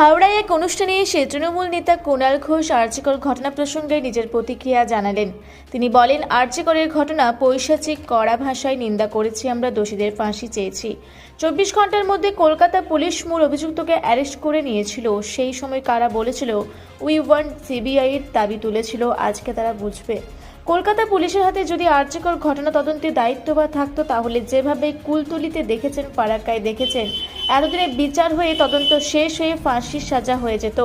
হাওড়ায় এক অনুষ্ঠানে এসে তৃণমূল নেতা কুণাল ঘোষ আর্যিকর ঘটনা প্রসঙ্গে নিজের প্রতিক্রিয়া জানালেন। তিনি বলেন, আর্যিকরের ঘটনা পৈশাচিক কড়া ভাষায় নিন্দা করেছি, আমরা দোষীদের ফাঁসি চেয়েছি। চব্বিশ ঘণ্টার মধ্যে কলকাতা পুলিশ মূল অভিযুক্তকে অ্যারেস্ট করে নিয়েছিল। সেই সময় কারা বলেছিল উই ওয়ান্ট সিবিআইয়ের দাবি তুলেছিল, আজকে তারা বুঝবে। কলকাতা পুলিশের হাতে যদি আর্যকর ঘটনা দায়িত্ব বা থাকতো, তাহলে যেভাবে কুলতলিতে দেখেছেন ফারাক্কায় দেখেছেন, এতদিনে বিচার হয়ে তদন্ত শেষ হয়ে ফাঁসির সাজা হয়ে যেত।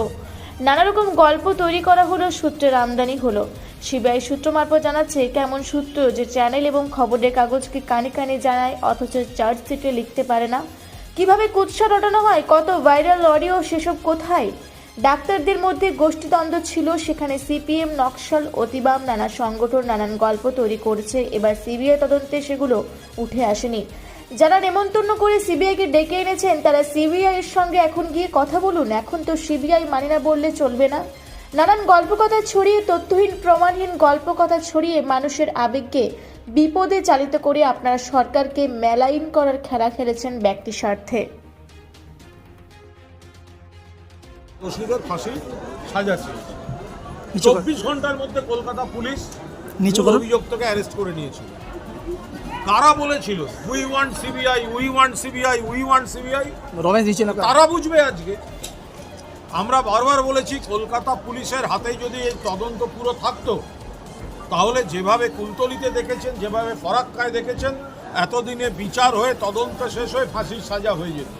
নানা রকম গল্প তৈরি করা হলো, সূত্রের আমদানি হলো। সিবিআই সূত্র মারফত জানাচ্ছে, কেমন সূত্র যে চ্যানেল এবং খবরের কাগজকে কানে কানে জানায়, অথচ চার্জশিটে লিখতে পারে না। কীভাবে কুৎসা রটানো হয়, কত ভাইরাল অডিও, সেসব কোথায়? ডাক্তারদের মধ্যে গোষ্ঠীদ্বন্দ্ব ছিল, সেখানে সিপিএম, নকশাল, অতিবাম, নানা সংগঠন, নানান গল্প তৈরি করেছে। এবার সিবিআই তদন্তে সেগুলো উঠে আসেনি। যারা নেমন্তন্ন করে সিবিআইকে ডেকে এনেছেন, তারা সিবিআই এর সঙ্গে এখন গিয়ে কথা বলুন। এখন তো সিবিআই মানি না বললে চলবে না। নানান গল্পকথা ছড়িয়ে, তথ্যহীন, প্রমাণহীন গল্পকথা ছড়িয়ে মানুষের আবেগকে বিপদে চালিত করে আপনারা সরকারকে মেলাইন করার খেলা খেলেছেন ব্যক্তি স্বার্থে। দোষীদের ফাঁসি সাজা চব্বিশ ঘণ্টার মধ্যে কলকাতা পুলিশ অভিযুক্তকে অ্যারেস্ট করে নিয়েছিল। কারা বলেছিল we want CBI we want CBI we want CBI Ramesh দিচ্ছে না। তারা বুঝবে আজকে। আমরা বারবার বলেছি কলকাতা পুলিশের হাতে যদি এই তদন্ত পুরো থাকতো তাহলে যেভাবে কুলতলিতে দেখেছেন যেভাবে ফরাক্কায় দেখেছেন এতদিনে বিচার হয়ে তদন্ত শেষ হয়ে ফাঁসির সাজা হয়ে যেত।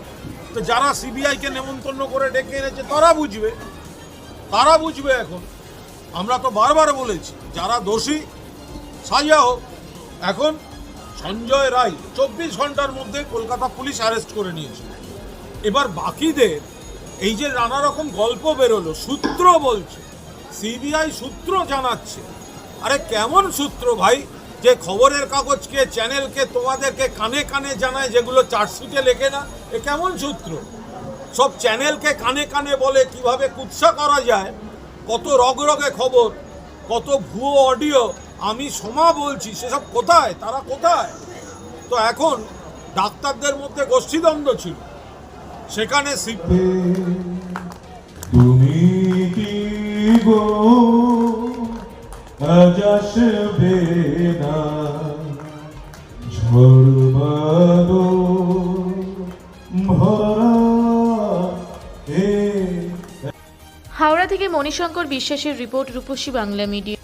তো যারা সিবিআইকে নেমন্তন্ন করে ডেকে এনেছে, তারা বুঝবে। তারা বুঝবে এখন। আমরা তো বারবার বলেছি, যারা দোষী, সাজা হোক। এখন সঞ্জয় রায় চব্বিশ ঘণ্টার মধ্যে কলকাতা পুলিশ অ্যারেস্ট করে নিয়েছিল এবার বাকিদের, এই যে নানা রকম গল্প বেরোলো, সূত্র বলছে, সিবিআই সূত্র জানাচ্ছে। আরে কেমন সূত্র ভাই? যে খবরের কাগজকে, চ্যানেলকে তোমাদেরকে কানে কানে জানায় যেগুলো চার্জশিটে লেখে না, এ কেমন সূত্র? সব চ্যানেলকে কানে কানে বলে কীভাবে কুৎসা করা যায়, কত রগরগে খবর, কত ভুয়ো অডিও, আমি সমা বলছি, সেসব কোথায়? তারা কোথায়? তো এখন ডাক্তারদের মধ্যে গোষ্ঠীদ্বন্দ্ব ছিল। সেখানে তুমি আসবে না ঝড় ভরা হাওড়া থেকে মণিশঙ্কর বিশ্বাসের রিপোর্ট রূপসী বাংলা মিডিয়া।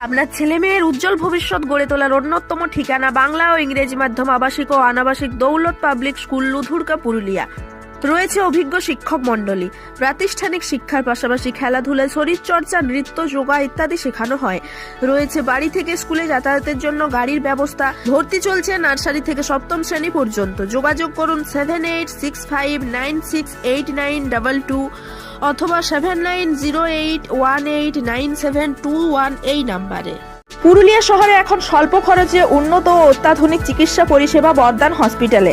আপনার ছেলে মেয়ের উজ্জ্বল ভবিষ্যৎ গড়ে তোলার অন্যতম ঠিকানা বাংলা ও ইংরেজি মাধ্যম আবাসিক ও অনাবাসিক দৌলত পাবলিক স্কুল লুধুরকা পুরুলিয়া। রয়েছে অভিজ্ঞ শিক্ষক মণ্ডলী। প্রাতিষ্ঠানিক শিক্ষার পাশাপাশি খেলাধুলা, শরীরচর্চা, নৃত্য, যোগা ইত্যাদি শেখানো হয়। রয়েছে বাড়ি থেকে স্কুলে যাতায়াতের জন্য গাড়ির ব্যবস্থা। ভর্তি চলছে নার্সারি থেকে সপ্তম শ্রেণি পর্যন্ত। যোগাযোগ করুন seven eight six five nine six eight nine double two অথবা seven nine zero eight one eight nine seven two one এই নাম্বারে। পুরুলিয়া শহরে এখন স্বল্প খরচে উন্নত ও অত্যাধুনিক চিকিৎসা পরিষেবা বর্দান হসপিটালে।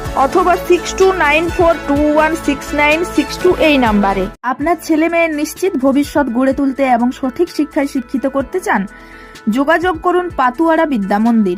অথবা six two nine four two one six nine six two এই নাম্বারে। আপনার ছেলে মেয়ের নিশ্চিত ভবিষ্যৎ গড়ে তুলতে এবং সঠিক শিক্ষায় শিক্ষিত করতে চান, যোগাযোগ করুন পাতুয়ারা বিদ্যা মন্দির।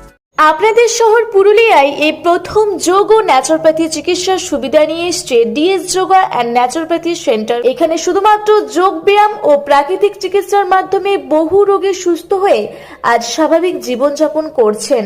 আপনাদের শহর পুরুলিয়ায় এই প্রথম যোগ ও ন্যাচুরোপ্যাথি চিকিৎসার সুবিধা নিয়ে এসছে DS yoga and naturopathy centre এখানে শুধুমাত্র যোগ ব্যায়াম ও প্রাকৃতিক চিকিৎসার মাধ্যমে বহু রোগে সুস্থ হয়ে আজ স্বাভাবিক জীবনযাপন করছেন।